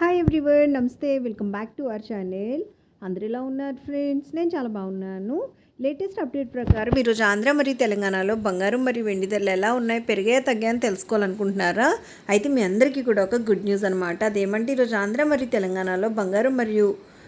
Hi everyone నమస్తే welcome back to our channel అందరు ఎలా ఉన్నారు ఫ్రెండ్స్ నేను చాలా బాగున్నాను. లేటెస్ట్ అప్డేట్ ప్రకారం ఈరోజు ఆంధ్ర మరియు తెలంగాణలో బంగారం మరియు వెండి ధరలు ఎలా ఉన్నాయి పెరిగాయా తగ్గాయని తెలుసుకోవాలనుకుంటున్నారా? అయితే మీ అందరికీ కూడా ఒక గుడ్ న్యూస్ అనమాట అదేమంటే ఈరోజు ఆంధ్ర మరియు తెలంగాణలో బంగారం మరియు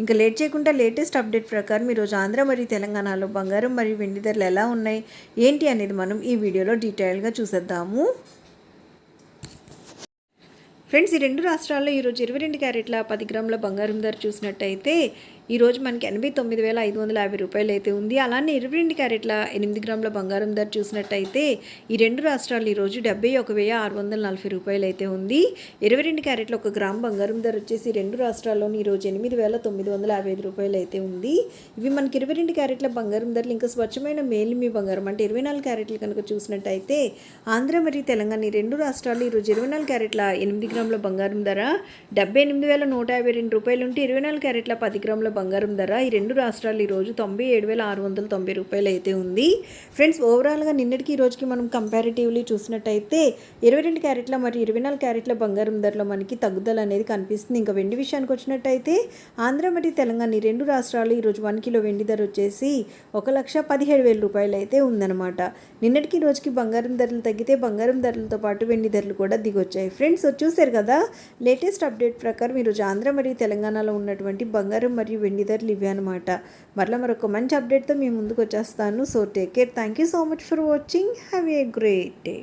ఇంకా లేట్ చేయకుండా లేటెస్ట్ అప్డేట్ ప్రకారం ఈరోజు ఆంధ్ర మరియు తెలంగాణలో బంగారం మరియు వెండి ధరలు ఎలా ఉన్నాయి ఏంటి అనేది మనం ఈ వీడియోలో డీటెయిల్గా చూసేద్దాము. ఫ్రెండ్స్ ఈ రెండు రాష్ట్రాల్లో ఈరోజు ఇరవై రెండు క్యారెట్ల పది గ్రాముల బంగారం ధర చూసినట్టయితే ఈరోజు మనకి ఎనభై తొమ్మిది వేల ఐదు వందల యాభై రూపాయలు అయితే ఉంది. అలానే ఇరవై రెండు క్యారెట్ల ఎనిమిది గ్రాముల బంగారం ధర చూసినట్టయితే ఈ రెండు రాష్ట్రాలు ఈరోజు డెబ్బై ఒక వెయ్యి ఆరు వందల నలభై రూపాయలు అయితే ఉంది. ఇరవై రెండు క్యారెట్ల ఒక గ్రామ్ బంగారం ధర వచ్చేసి రెండు రాష్ట్రాల్లోని ఈరోజు ఎనిమిది వేల తొమ్మిది వందల యాభై ఐదు రూపాయలు అయితే ఉంది. ఇవి మనకి ఇరవై రెండు క్యారెట్ల బంగారం ధరలు ఇంకా స్వచ్ఛమైన మేలిమి బంగారం. అంటే ఇరవై నాలుగు క్యారెట్లు కనుక చూసినట్టయితే ఆంధ్ర మరియు తెలంగాణ ఈ రెండు రాష్ట్రాలు ఈరోజు ఇరవై నాలుగు క్యారెట్ల ఎనిమిది గ్రాముల బంగారం ధర డెబ్బై ఎనిమిది వేల నూట యాభై రెండు రూపాయలు ఉంటే ఇరవై నాలుగు క్యారెట్ల పది గ్రాముల బంగారం ధర ఈ రెండు రాష్ట్రాలు ఈరోజు తొంభై ఏడు వేల ఆరు వందల తొంభై రూపాయలు అయితే ఉంది. ఫ్రెండ్స్ ఓవరాల్గా నిన్నటికి ఈ రోజుకి మనం కంపారిటివ్లీ చూసినట్టయితే ఇరవై రెండు క్యారెట్ల మరియు ఇరవై నాలుగు క్యారెట్ల బంగారం ధరలో మనకి తగ్గుదల అనేది కనిపిస్తుంది. ఇంకా వెండి విషయానికి వచ్చినట్టయితే ఆంధ్ర మరియు తెలంగాణ ఈ రెండు రాష్ట్రాలు ఈరోజు వన్ కిలో వెండి ధర వచ్చేసి ఒక లక్ష పదిహేడు వేల రూపాయలు అయితే ఉందన్నమాట. నిన్నటికి రోజుకి బంగారం ధరలు తగ్గితే బంగారం ధరలతో పాటు వెండి ధరలు కూడా దిగొచ్చాయి. ఫ్రెండ్స్ చూశారు కదా? లేటెస్ట్ అప్డేట్ ప్రకారం ఈరోజు ఆంధ్ర మరియు తెలంగాణలో ఉన్నటువంటి బంగారం మరియు వెండి ధరలు ఇవే అనమాట మరలా మరొక మంచి అప్డేట్తో మీ ముందుకు వచ్చేస్తాను. So take care thank you so much for watching have a great day